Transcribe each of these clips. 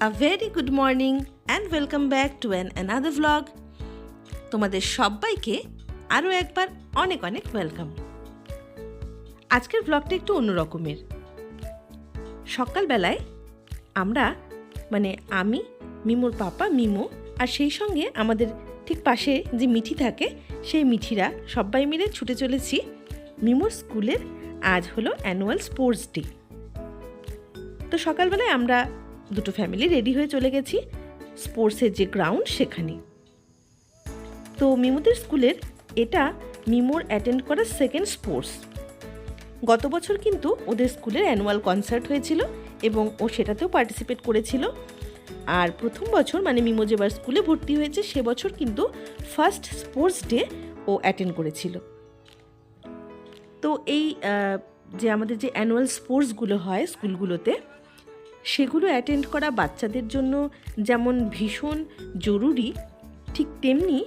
A very good morning and welcome back to an, another vlog. তোমাদের সবাইকে আরও একবার অনেক অনেক ওয়েলকাম আজকের ব্লগটা একটু অন্য রকমের সকালবেলায় আমরা মানে আমি, মিমোর পাপা, মিমো আর সেই সঙ্গে আমাদের ঠিক পাশে যে মিঠি থাকে, সেই মিঠিরা সবাই মিলে ছুটে চলেছি মিমোর স্কুলের আজ হলো অ্যানুয়াল স্পোর্টস ডে তো সকালবেলায় আমরা দুটো ফ্যামিলি রেডি হয়ে চলে গেছি। স্পোর্টসের যে গ্রাউন্ড সেখানে। তো মিমোদের স্কুলের এটা মিমোর অ্যাটেন্ড করা সেকেন্ড স্পোর্টস গত বছর কিন্তু ওদের স্কুলের অ্যানুয়াল কনসার্ট হয়েছিল এবং ও সেটাতেও পার্টিসিপেট করেছিল। আর প্রথম বছর মানে মিমো যেবার স্কুলে ভর্তি হয়েছে, সে বছর কিন্তু ফার্স্ট স্পোর্টস ডে ও অ্যাটেন্ড করেছিল। তো এই যে আমাদের যে অ্যানুয়াল স্পোর্টসগুলো হয় স্কুলগুলোতে সেগুলো অ্যাটেন্ড করা বাচ্চাদের জন্য যেমন ভীষণ জরুরি, ঠিক তেমনি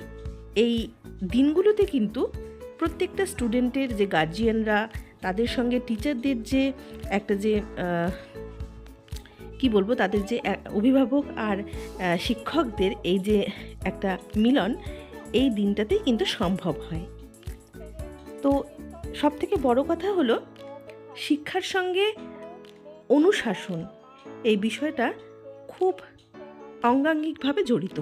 এই দিনগুলোতে কিন্তু প্রত্যেকটা স্টুডেন্টের যে গার্জিয়ানরা তাদের সঙ্গে টিচারদের যে একটা যে কি বলব, তাদের যে অভিভাবক আর শিক্ষকদের এই যে একটা মিলন, এই দিনটাতেই কিন্তু সম্ভব হয়। তো সব থেকে বড় কথা হলো, শিক্ষার সঙ্গে অনুশাসন। এই বিষয়টা খুব অঙ্গাঙ্গিকভাবে জড়িত।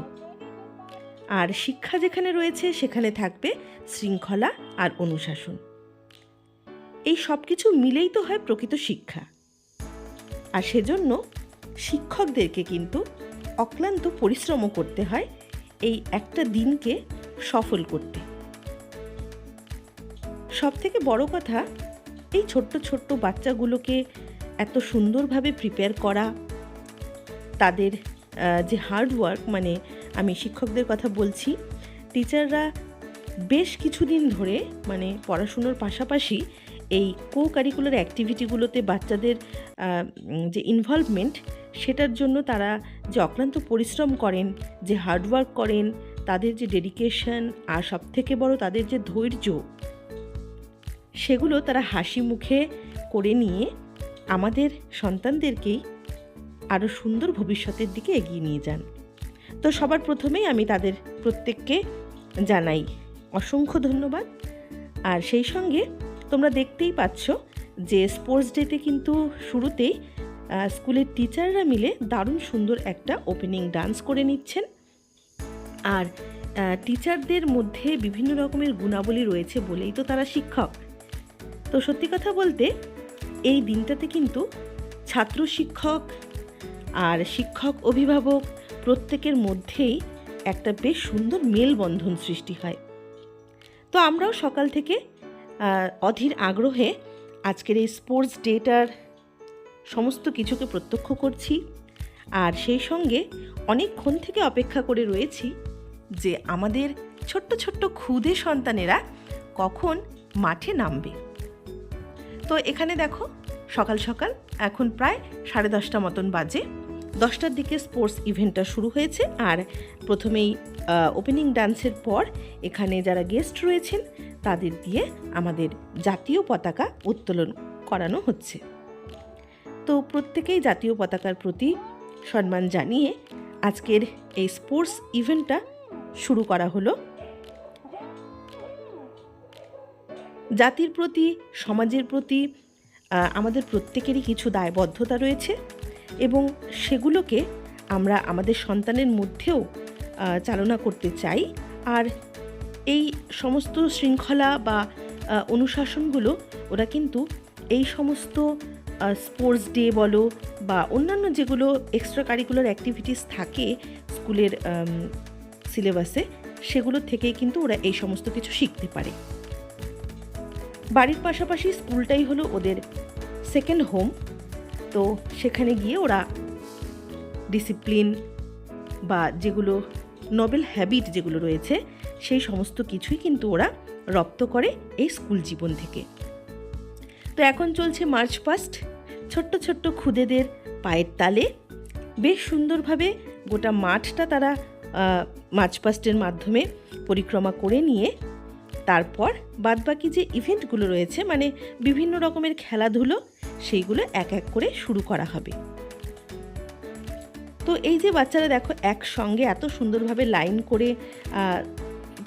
আর শিক্ষা যেখানে রয়েছে, সেখানে থাকবে শৃঙ্খলা আর অনুশাসন। এই সব কিছু মিলেই তো হয় প্রকৃত শিক্ষা। আর সেজন্য শিক্ষকদেরকে কিন্তু অক্লান্ত পরিশ্রমও করতে হয় এই একটা দিনকে সফল করতে। সব থেকে বড় কথা, এই ছোট্ট ছোট্ট বাচ্চাগুলোকে এত সুন্দরভাবে প্রিপেয়ার করা, তাদের যে হার্ডওয়ার্ক মানে আমি শিক্ষকদের কথা বলছি টিচাররা বেশ কিছুদিন ধরে মানে পড়াশুনোর পাশাপাশি এই কো কারিকুলার অ্যাক্টিভিটিগুলোতে বাচ্চাদের যে ইনভলভমেন্ট সেটার জন্য তারা যে অক্লান্ত পরিশ্রম করেন, যে হার্ডওয়ার্ক করেন, তাদের যে ডেডিকেশন আর সবথেকে বড় তাদের যে ধৈর্য, সেগুলো তারা হাসি মুখে করে নিয়ে আমাদের সন্তানদেরকেই আরও সুন্দর ভবিষ্যতের দিকে এগিয়ে নিয়ে যান। তো সবার প্রথমেই আমি তাদের প্রত্যেককে জানাই অসংখ্য ধন্যবাদ। আর সেই সঙ্গে তোমরা দেখতেই পাচ্ছ যে স্পোর্টস ডেতে কিন্তু শুরুতেই স্কুলের টিচাররা মিলে দারুণ সুন্দর একটা ওপেনিং ডান্স করে নিচ্ছেন। আর টিচারদের মধ্যে বিভিন্ন রকমের গুণাবলী রয়েছে বলেই তো তারা শিক্ষক। তো সত্যি কথা বলতে এই দিনটাতে কিন্তু ছাত্র শিক্ষক আর শিক্ষক অভিভাবক প্রত্যেকের মধ্যেই একটা বেশ সুন্দর মেলবন্ধন সৃষ্টি হয়। তো আমরাও সকাল থেকে অধীর আগ্রহে আজকের এই স্পোর্টস ডেটার সমস্ত কিছুকে প্রত্যক্ষ করছি আর সেই সঙ্গে অনেকক্ষণ থেকে অপেক্ষা করে রয়েছি যে আমাদের ছোট্ট ছোট্ট ক্ষুদে সন্তানেরা কখন মাঠে নামবে। তো এখানে দেখো, সকাল সকাল, এখন প্রায় সাড়ে দশটা মতন বাজে। দশটার দিকে স্পোর্টস ইভেন্টটা শুরু হয়েছে আর প্রথমেই ওপেনিং ডান্সের পর এখানে যারা গেস্ট রয়েছেন, তাদের দিয়ে আমাদের জাতীয় পতাকা উত্তোলন করানো হচ্ছে। তো প্রত্যেকেই জাতীয় পতাকার প্রতি সম্মান জানিয়ে আজকের এই স্পোর্টস ইভেন্টটা শুরু করা হলো। জাতির প্রতি, সমাজের প্রতি আমাদের প্রত্যেকেরই কিছু দায়বদ্ধতা রয়েছে এবং সেগুলোকে আমরা আমাদের সন্তানের মধ্যেও চালনা করতে চাই। আর এই সমস্ত শৃঙ্খলা বা অনুশাসনগুলো ওরা কিন্তু এই সমস্ত স্পোর্টস ডে বলো বা অন্যান্য যেগুলো এক্সট্রা কারিকুলার অ্যাক্টিভিটিস থাকে স্কুলের সিলেবাসে সেগুলো থেকেই কিন্তু ওরা এই সমস্ত কিছু শিখতে পারে। বাড়ির পাশাপাশি স্কুলটাই হলো ওদের সেকেন্ড হোম তো সেখানে গিয়ে ওরা ডিসিপ্লিন বা যেগুলো নবেল হ্যাবিট যেগুলো রয়েছে, সেই সমস্ত কিছুই কিন্তু ওরা রপ্ত করে এই স্কুল জীবন থেকে। তো এখন চলছে মার্চ পাস্ট ছোট্ট ছোট্ট খুদেদের পায়ের তালে বেশ সুন্দরভাবে গোটা মাঠটা তারা মার্চ পাস্টের মাধ্যমে পরিক্রমা করে নিয়ে তারপর বাদবাকি যে ইভেন্টগুলো রয়েছে মানে বিভিন্ন রকমের খেলাধুলো, সেইগুলো এক এক করে শুরু করা হবে। তো এই যে বাচ্চারা দেখো একসঙ্গে এত সুন্দরভাবে লাইন করে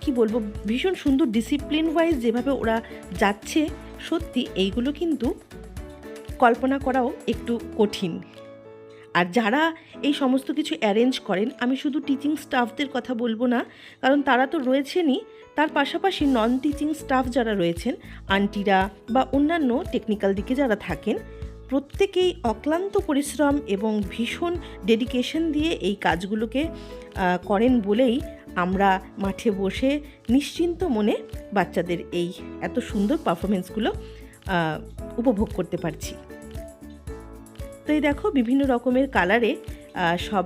কি বলব, ভীষণ সুন্দর ডিসিপ্লিন ওয়াইজ যেভাবে ওরা যাচ্ছে, সত্যি এইগুলো কিন্তু কল্পনা করাও একটু কঠিন। আর যারা এই সমস্ত কিছু অ্যারেঞ্জ করেন, আমি শুধু টিচিং স্টাফদের কথা বলব না, কারণ তারা তো রয়েছেনই। তার পাশাপাশি নন টিচিং স্টাফ যারা রয়েছেন আন্টিরা বা অন্যান্য টেকনিক্যাল দিকে যারা থাকেন, প্রত্যেকেই অক্লান্ত পরিশ্রম এবং ভীষণ ডেডিকেশন দিয়ে এই কাজগুলোকে করেন বলেই আমরা মাঠে বসে নিশ্চিন্ত মনে বাচ্চাদের এই এত সুন্দর পারফরমেন্সগুলো উপভোগ করতে পারছি। তো এই দেখো বিভিন্ন রকমের কালারে সব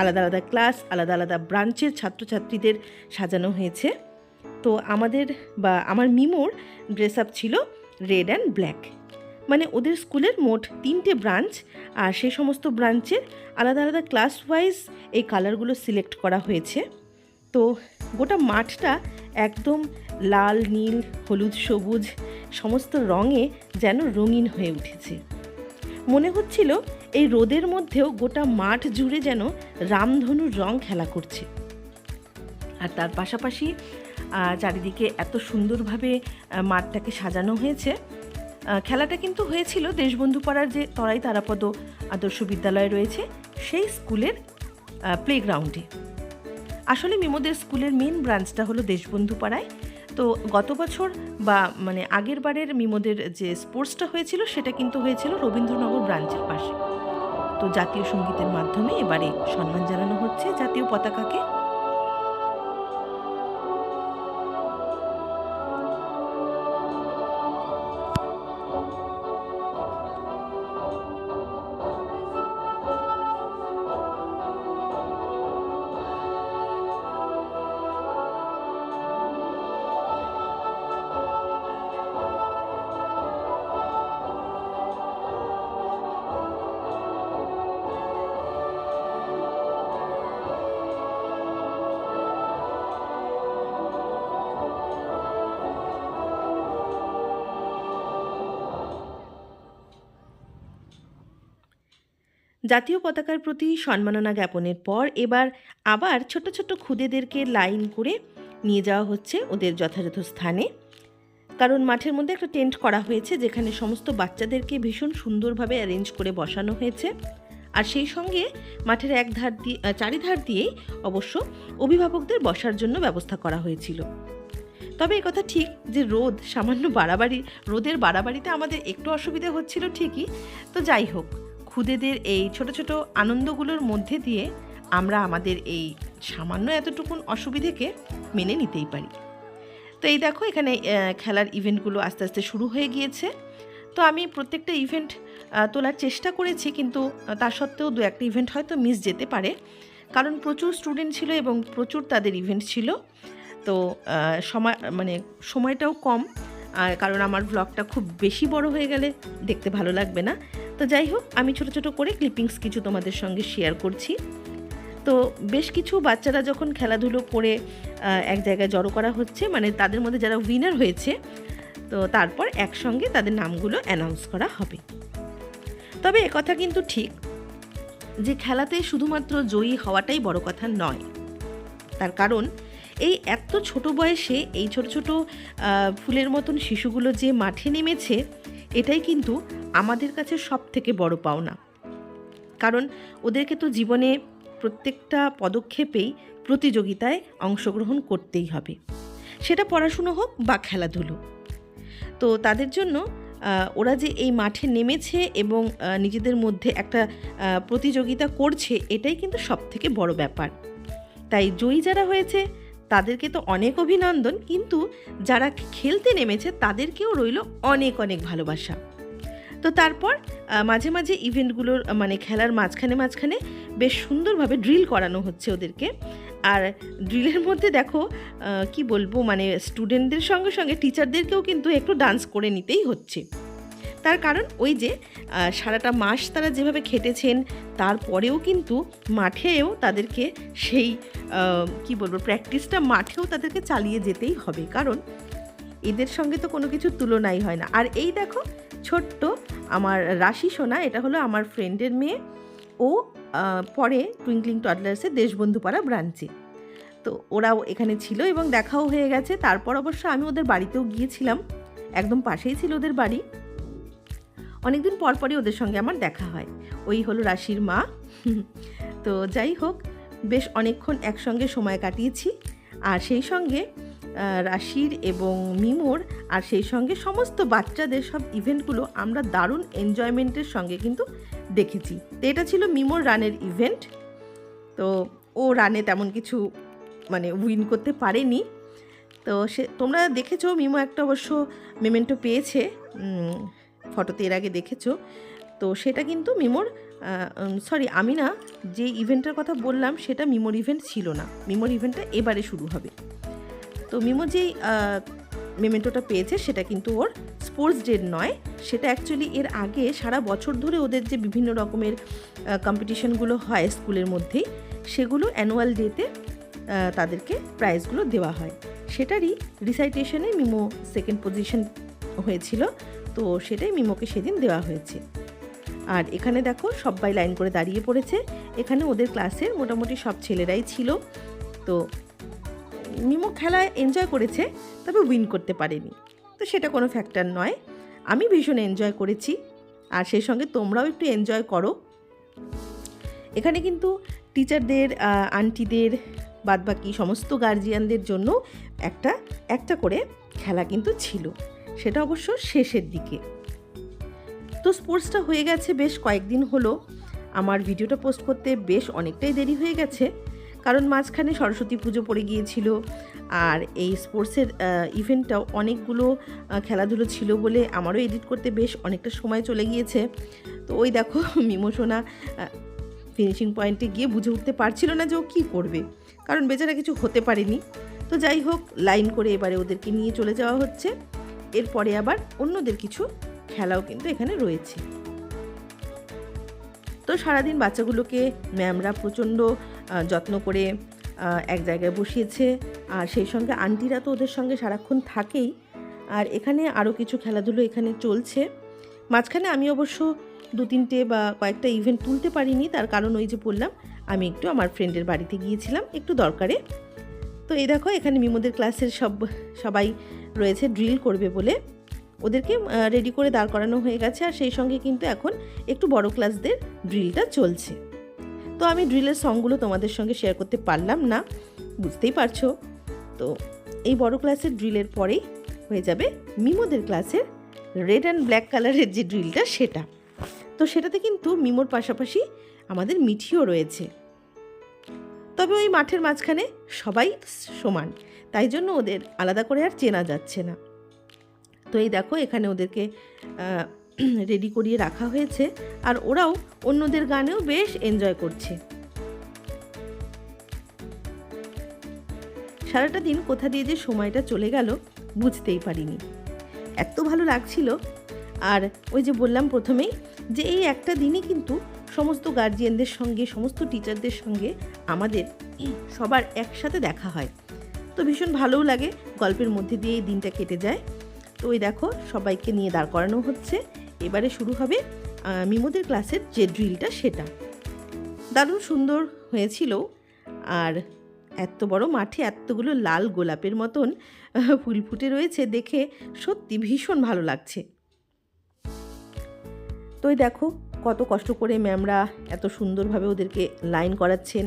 আলাদা আলাদা ক্লাস আলাদা আলাদা ব্রাঞ্চের ছাত্রছাত্রীদের সাজানো হয়েছে। তো আমাদের বা আমার মিমোর ড্রেস আপ ছিল রেড অ্যান্ড ব্ল্যাক মানে ওদের স্কুলের মোট তিনটে ব্রাঞ্চ আর সেই সমস্ত ব্রাঞ্চের আলাদা আলাদা ক্লাস ওয়াইজ এই কালারগুলো সিলেক্ট করা হয়েছে। তো গোটা মাঠটা একদম লাল, নীল, হলুদ, সবুজ, সমস্ত রঙে যেন রঙিন হয়ে উঠেছে। মনে হচ্ছিল এই রোদের মধ্যেও গোটা মাঠ জুড়ে যেন রামধনুর রং খেলা করছে। আর তার পাশাপাশি চারিদিকে এত সুন্দরভাবে মাঠটাকে সাজানো হয়েছে। খেলাটা কিন্তু হয়েছিল দেশবন্ধু পাড়ার যে তরাই তারাপদ আদর্শ বিদ্যালয় রয়েছে, সেই স্কুলের প্লেগ্রাউন্ডে আসলে মিমোদের স্কুলের মেন ব্রাঞ্চটা হলো দেশবন্ধু পাড়ায় তো গত বছর বা মানে আগের বারের মিমোদের যে স্পোর্টসটা হয়েছিল, সেটা কিন্তু হয়েছিল রবীন্দ্রনগর ব্রাঞ্চের পাশে। তো জাতীয় সঙ্গীতের মাধ্যমে এবারে সম্মান জানানো হচ্ছে জাতীয় পতাকাকে। জাতীয় পতাকার প্রতি সম্মাননা জ্ঞাপনের পর এবার আবার ছোট ছোট খুদেদেরকে লাইন করে নিয়ে যাওয়া হচ্ছে ওদের যথাযথ স্থানে। কারণ মাঠের মধ্যে একটা টেন্ট করা হয়েছে যেখানে সমস্ত বাচ্চাদেরকে ভীষণ সুন্দরভাবে অ্যারেঞ্জ করে বসানো হয়েছে। আর সেই সঙ্গে মাঠের এক ধার দিয়ে চারিধার দিয়েই অবশ্য অভিভাবকদের বসার জন্য ব্যবস্থা করা হয়েছিল। তবে কথা ঠিক যে রোদ, সামান্য বাড়াবাড়ি, রোদের বাড়াবাড়িতে আমাদের একটু অসুবিধা হচ্ছিল ঠিকই। তো যাই হোক খুদেদের এই ছোট ছোট আনন্দগুলোর মধ্যে দিয়ে আমরা আমাদের এই সামান্য এতটুকুন অসুবিধেকে মেনে নিতেই পারি। তো এই দেখো, এখানে খেলার ইভেন্টগুলো আস্তে আস্তে শুরু হয়ে গিয়েছে। তো আমি প্রত্যেকটা ইভেন্ট তোলার চেষ্টা করেছি কিন্তু তা সত্ত্বেও দু একটা ইভেন্ট হয়তো মিস যেতে পারে। কারণ প্রচুর স্টুডেন্ট ছিল এবং প্রচুর তাদের ইভেন্ট ছিল। তো সময় মানে সময়টাও কম। আর কারণ আমার ব্লগটা খুব বেশি বড় হয়ে গেলে দেখতে ভালো লাগবে না। তো যাই হোক, আমি ছোট ছোট করে ক্লিপিংস কিছু তোমাদের সঙ্গে শেয়ার করছি। তো বেশ কিছু বাচ্চারা যখন খেলাধুলো করে এক জায়গায় জড়ো করা হচ্ছে মানে তাদের মধ্যে যারা উইনার হয়েছে, তো তারপর একসঙ্গে তাদের নামগুলো অ্যানাউন্স করা হবে। তবে একথা কিন্তু ঠিক, যে খেলাতে শুধুমাত্র জয়ী হওয়াটাই বড় কথা নয়। তার কারণ এই এত ছোট বয়সে এই ছোট ছোট ফুলের মতন শিশুগুলো যে মাঠে নেমেছে, এটাই কিন্তু আমাদের কাছে সব থেকে বড় পাওনা। কারণ ওদেরকে তো জীবনে প্রত্যেকটা পদক্ষেপেই প্রতিযোগিতায় অংশগ্রহণ করতেই হবে। সেটা পড়াশুনো হোক বা খেলাধুলো। তো তাদের জন্য ওরা যে এই মাঠে নেমেছে এবং নিজেদের মধ্যে একটা প্রতিযোগিতা করছে, এটাই কিন্তু সব থেকে বড় ব্যাপার। তাই জয়ী যারা হয়েছে তাদেরকে তো অনেক অভিনন্দন, কিন্তু যারা খেলতে নেমেছে তাদেরকেও রইল অনেক অনেক ভালোবাসা। তো তারপর মাঝে মাঝে ইভেন্টগুলোর মানে খেলার মাঝখানে মাঝখানে বেশ সুন্দরভাবে ড্রিল করানো হচ্ছে ওদেরকে। আর ড্রিলের মধ্যে দেখো কি বলব মানে স্টুডেন্টদের সঙ্গে সঙ্গে টিচারদেরকেও কিন্তু একটু ডান্স করে নিতেই হচ্ছে। তার কারণ ওই যে সারাটা মাস তারা যেভাবে খেটেছেন, তারপরেও কিন্তু মাঠেও তাদেরকে সেই কি বলব, প্র্যাকটিসটা মাঠেও তাদেরকে চালিয়ে যেতেই হবে। কারণ এদের সঙ্গে তো কোনো কিছুর তুলনাই হয় না। আর এই দেখো, ছোট্ট আমার রাশি সোনা, এটা হলো আমার ফ্রেন্ডের মেয়ে। ও পরে টুইঙ্কলিং টডলার্সের দেশবন্ধু পাড়া ব্রাঞ্চে। তো ওরাও এখানে ছিল এবং দেখাও হয়ে গেছে। তারপর অবশ্য আমি ওদের বাড়িতেও গিয়েছিলাম। একদম পাশেই ছিল ওদের বাড়ি। অনেকদিন পর পরই ওদের সঙ্গে আমার দেখা হয়। ওই হলো রাশির মা। তো যাই হোক, বেশ অনেকক্ষণ একসঙ্গে সময় কাটিয়েছি। আর সেই সঙ্গে রাশির এবং মিমোর আর সেই সঙ্গে সমস্ত বাচ্চাদের সব ইভেন্টগুলো আমরা দারুণ এনজয়মেন্টের সঙ্গে কিন্তু দেখেছি। তো এটা ছিল মিমোর রানের ইভেন্ট। তো ও রানে তেমন কিছু মানে উইন করতে পারেনি। তো সে, তোমরা দেখেছ মিমো একটা অবশ্য মেমেন্টো পেয়েছে। ফটোতে এর আগে দেখেছ। তো সেটা কিন্তু মিমোর সরি আমি না যে ইভেন্টের কথা বললাম, সেটা মিমোর ইভেন্ট ছিল না। মিমোর ইভেন্টটা এবারে শুরু হবে। তো মিমো যেই মেমেন্টোটা পেয়েছে, সেটা কিন্তু ওর স্পোর্টস ডে নয়। সেটা অ্যাকচুয়ালি এর আগে সারা বছর ধরে ওদের যে বিভিন্ন রকমের কম্পিটিশনগুলো হয় স্কুলের মধ্যেই, সেগুলো অ্যানুয়াল ডেতে তাদেরকে প্রাইজগুলো দেওয়া হয়। সেটারই রিসাইটেশনে মিমো সেকেন্ড পজিশন হয়েছিল। তো সেটাই মিমোকে সেদিন দেওয়া হয়েছে। আর এখানে দেখো সবাই লাইন করে দাঁড়িয়ে পড়েছে। এখানে ওদের ক্লাসের মোটামুটি সব ছেলেরাই ছিল। তো মিমো খেলায় এনজয় করেছে, তবে উইন করতে পারেনি। তো সেটা কোনো ফ্যাক্টর নয়। আমি ভীষণ এনজয় করেছি। আর সেই সঙ্গে তোমরাও একটু এনজয় করো। এখানে কিন্তু টিচারদের আন্টিদের বাদবাকি সমস্ত গার্জিয়ানদের জন্য একটা একটা করে খেলা কিন্তু ছিল। সেটা অবশ্য শেষের দিকে। তো স্পোর্টসটা হয়ে গেছে বেশ কয়েকদিন হলো। আমার ভিডিওটা পোস্ট করতে বেশ অনেকটাই দেরি হয়ে গেছে। কারণ মাঝখানে সরস্বতী পুজো পড়ে গিয়েছিল আর এই স্পোর্টসের ইভেন্টটাও অনেকগুলো খেলাধুলো ছিল বলে আমারও এডিট করতে বেশ অনেকটা সময় চলে গিয়েছে। তো ওই দেখো মিমোসোনা ফিনিশিং পয়েন্টে গিয়ে বুঝে উঠতে পারছিল না যে ও কী করবে। কারণ বেচারা কিছু হতে পারেনি। তো যাই হোক লাইন করে এবারে ওদেরকে নিয়ে চলে যাওয়া হচ্ছে। এরপরে আবার অন্যদের কিছু খেলাও কিন্তু এখানে রয়েছে। তো সারাদিন বাচ্চাগুলোকে ম্যামরা প্রচণ্ড যত্ন করে এক জায়গায় বসিয়েছে। আর সেই সঙ্গে আন্টিরা তো ওদের সঙ্গে সারাক্ষণ থাকেই। আর এখানে আরও কিছু খেলাধুলো এখানে চলছে। মাঝখানে আমি অবশ্য দু তিনটে বা কয়েকটা ইভেন্ট তুলতে পারিনি, তার কারণ ওই যে বললাম, আমি একটু আমার ফ্রেন্ডের বাড়িতে গিয়েছিলাম, একটু দরকারে। তো এই দেখো, এখানে মিমোদের ক্লাসের সব, সবাই রয়েছে ড্রিল করবে বলে। ওদেরকে রেডি করে দাঁড় করানো হয়ে গেছে আর সেই সঙ্গে কিন্তু এখন একটু বড় ক্লাসদের ড্রিলটা চলছে। তো আমি ড্রিলের সংগুলো তোমাদের সঙ্গে শেয়ার করতে পারলাম না, বুঝতেই পারছ? তো এই বড় ক্লাসের ড্রিলের পরেই হয়ে যাবে মিমোদের ক্লাসের রেড অ্যান্ড ব্ল্যাক কালারের যে ড্রিলটা সেটা। তো সেটাতে কিন্তু মিমোর পাশাপাশি আমাদের মিঠিও রয়েছে। তবে ওই মাঠের মাঝখানে সবাই সমান। তাই জন্য ওদের আলাদা করে আর চেনা যাচ্ছে না। তো এই দেখো এখানে ওদেরকে রেডি করিয়ে রাখা হয়েছে আর ওরাও অন্যদের গানেও বেশ এনজয় করছে। সারাটা দিন কোথা দিয়ে যে সময়টা চলে গেল বুঝতেই পারিনি। এত ভালো লাগছিল আর ওই যে বললাম প্রথমেই যে এই একটা দিনই কিন্তু সমস্ত গার্জিয়ানদের সঙ্গে, সমস্ত টিচারদের সঙ্গে আমাদের সবার একসাথে দেখা হয়। তো ভীষণ ভালোও লাগে। গল্পের মধ্যে দিয়ে এই দিনটা কেটে যায়। তো ওই দেখো, সবাইকে নিয়ে দাঁড় করানো হচ্ছে। এবারে শুরু হবে মিমোদের ক্লাসের যে ড্রিলটা সেটা। দারুণ সুন্দর হয়েছিল। আর এত বড় মাঠে এতগুলো লাল গোলাপের মতন ফুল ফুটে রয়েছে দেখে সত্যি ভীষণ ভালো লাগছে। তো দেখো, কত কষ্ট করে ম্যামরা এত সুন্দরভাবে ওদেরকে লাইন করাচ্ছেন।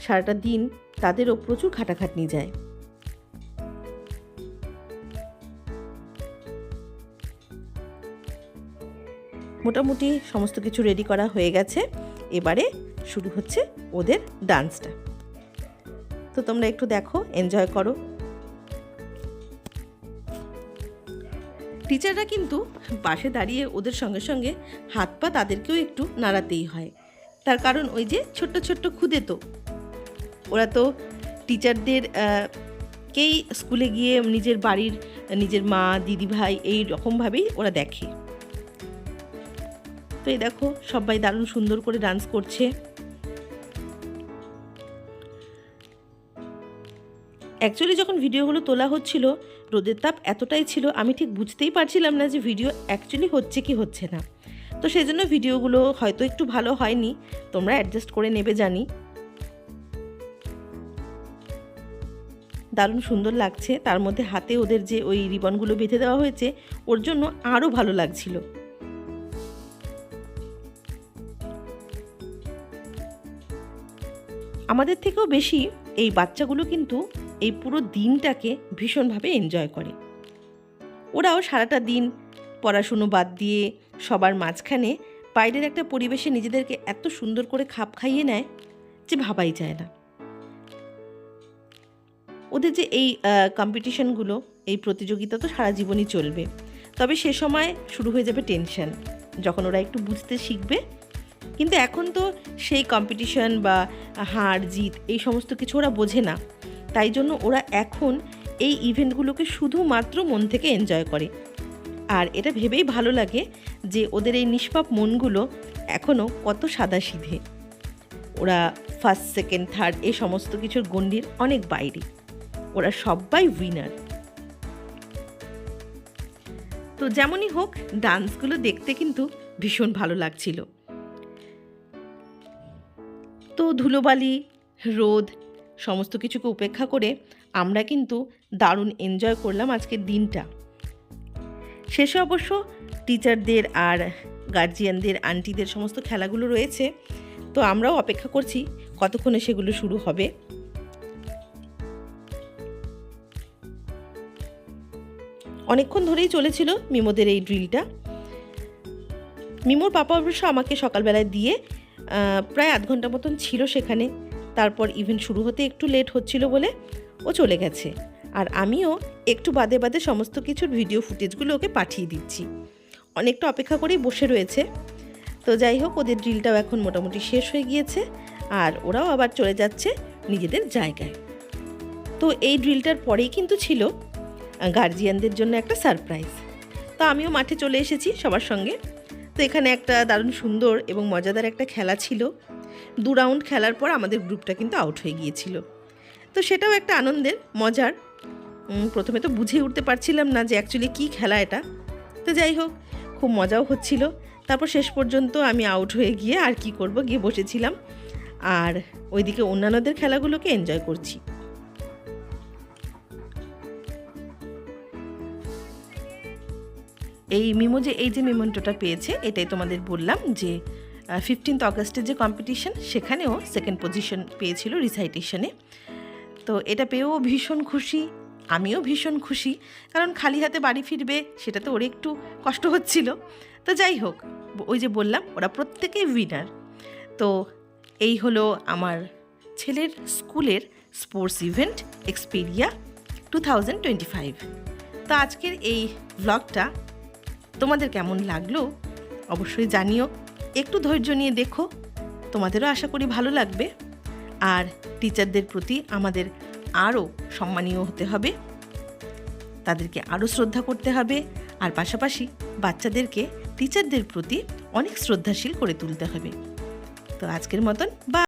সারাটা দিন তাদেরও প্রচুর খাটাখাটনি যায়। মোটামুটি সমস্ত কিছু রেডি করা হয়ে গেছে। এবারে শুরু হচ্ছে ওদের ডান্সটা তো তোমরা একটু দেখো এনজয় করো। টিচাররা কিন্তু পাশে দাঁড়িয়ে ওদের সঙ্গে সঙ্গে হাত পা তাদেরকেও একটু নাড়াতেই হয়। তার কারণ ওই যে ছোট্ট ছোট্ট খুদে তো। ওরা তো টিচারদের কেই স্কুলে গিয়ে নিজের বাড়ির, নিজের মা, দিদি, ভাই এই রকমভাবেই ওরা দেখে। তো এই দেখো, সবাই দারুণ সুন্দর করে ডান্স করছে। অ্যাকচুয়ালি যখন ভিডিওগুলো তোলা হচ্ছিল, রোদের তাপ এতটাই ছিল, আমি ঠিক বুঝতেই পারছিলাম না যে ভিডিও অ্যাকচুয়ালি হচ্ছে কি হচ্ছে না। তো সেই জন্য ভিডিওগুলো হয়তো একটু ভালো হয়নি, তোমরা অ্যাডজাস্ট করে নেবে জানি। দারুণ সুন্দর লাগছে। তার মধ্যে হাতে ওদের যে ওই রিবনগুলো বেঁধে দেওয়া হয়েছে, ওর জন্য আরও ভালো লাগছিল। আমাদের থেকেও বেশি এই বাচ্চাগুলো কিন্তু এই পুরো দিনটাকে ভীষণভাবে এনজয় করে। ওরাও সারাটা দিন পড়াশুনো বাদ দিয়ে সবার মাঝখানে বাইরের একটা পরিবেশে নিজেদেরকে এত সুন্দর করে খাপ খাইয়ে নেয় যে ভাবাই যায় না। ওদের যে এই কম্পিটিশনগুলো এই প্রতিযোগিতা তো সারা জীবনই চলবে। তবে সে সময় শুরু হয়ে যাবে টেনশন যখন ওরা একটু বুঝতে শিখবে। কিন্তু এখন তো সেই কম্পিটিশন বা হার, জিত, এই সমস্ত কিছু ওরা বোঝে না। তাই জন্য ওরা এখন এই ইভেন্টগুলোকে শুধুমাত্র মন থেকে এনজয় করে। আর এটা ভেবেই ভালো লাগে যে ওদের এই নিষ্পাপ মনগুলো এখনও কত সাদা সিধে ওরা ফার্স্ট সেকেন্ড থার্ড এই সমস্ত কিছুর গণ্ডির অনেক বাইরে। ওরা সবাই উইনার তো যেমনই হোক ডান্সগুলো দেখতে কিন্তু ভীষণ ভালো লাগছিল। তো ধুলোবালি, রোদ, সমস্ত কিছুকে উপেক্ষা করে আমরা কিন্তু দারুণ এনজয় করলাম আজকের দিনটা। শেষে অবশ্য টিচারদের আর গার্জিয়ানদের আন্টিদের সমস্ত খেলাগুলো রয়েছে। তো আমরাও অপেক্ষা করছি কতক্ষণে সেগুলো শুরু হবে। অনেকক্ষণ ধরেই চলেছিল মিমোদের এই ড্রিলটা। মিমোর পাপা অবশ্য আমাকে সকালবেলায় দিয়ে প্রায় আধ ঘণ্টা মতন ছিল সেখানে। তারপর ইভেন্ট শুরু হতে একটু লেট হচ্ছিল বলে ও চলে গেছে। আর আমিও একটু বাদে বাদে সমস্ত কিছুর ভিডিও ফুটেজগুলো ওকে পাঠিয়ে দিচ্ছি। অনেকটা অপেক্ষা করেই বসে রয়েছে। তো যাই হোক, ওদের ড্রিলটাও এখন মোটামুটি শেষ হয়ে গিয়েছে আর ওরাও আবার চলে যাচ্ছে নিজেদের জায়গায়। তো এই ড্রিলটার পরেই কিন্তু ছিল গার্জিয়ানদের জন্য একটা সারপ্রাইজ তো আমিও মাঠে চলে এসেছি সবার সঙ্গে। তো এখানে একটা দারুণ সুন্দর এবং মজাদার একটা খেলা ছিল। দু রাউন্ড খেলার পর আমাদের গ্রুপটা কিন্তু আউট হয়ে গিয়েছিল। তো সেটাও একটা আনন্দের, মজার। প্রথমে তো বুঝে উঠতে পারছিলাম না যে অ্যাকচুয়ালি কী খেলা এটা। তো যাই হোক, খুব মজাও হচ্ছিল। তারপর শেষ পর্যন্ত আমি আউট হয়ে গিয়ে আর কি করব, গিয়ে বসেছিলাম। আর ওইদিকে অন্যান্যদের খেলাগুলোকে এনজয় করছি। এই মিমো যে, এই যে মেমন্টোটা পেয়েছে, এটাই তোমাদের বললাম যে ফিফটিন্থ অগস্টের যে কম্পিটিশন সেখানেও সেকেন্ড পজিশন পেয়েছিল রিসাইটেশনে তো এটা পেয়েও ভীষণ খুশি, আমিও ভীষণ খুশি, কারণ খালি হাতে বাড়ি ফিরবে, সেটা তো ওর একটু কষ্ট হচ্ছিল। তো যাই হোক, ওই যে বললাম, ওরা প্রত্যেকেই উইনার তো এই হলো আমার ছেলের স্কুলের sports event experience two thousand twenty five তো আজকের এই ব্লগটা তোমাদের কেমন লাগল অবশ্যই জানিও। একটু ধৈর্য নিয়ে দেখো, তোমাদেরও আশা করি ভালো লাগবে। আর টিচারদের প্রতি আমাদের আরও সম্মানীয় হতে হবে। তাদেরকে আরও শ্রদ্ধা করতে হবে। আর পাশাপাশি বাচ্চাদেরকে টিচারদের প্রতি অনেক শ্রদ্ধাশীল করে তুলতে হবে। তো আজকের মতন বা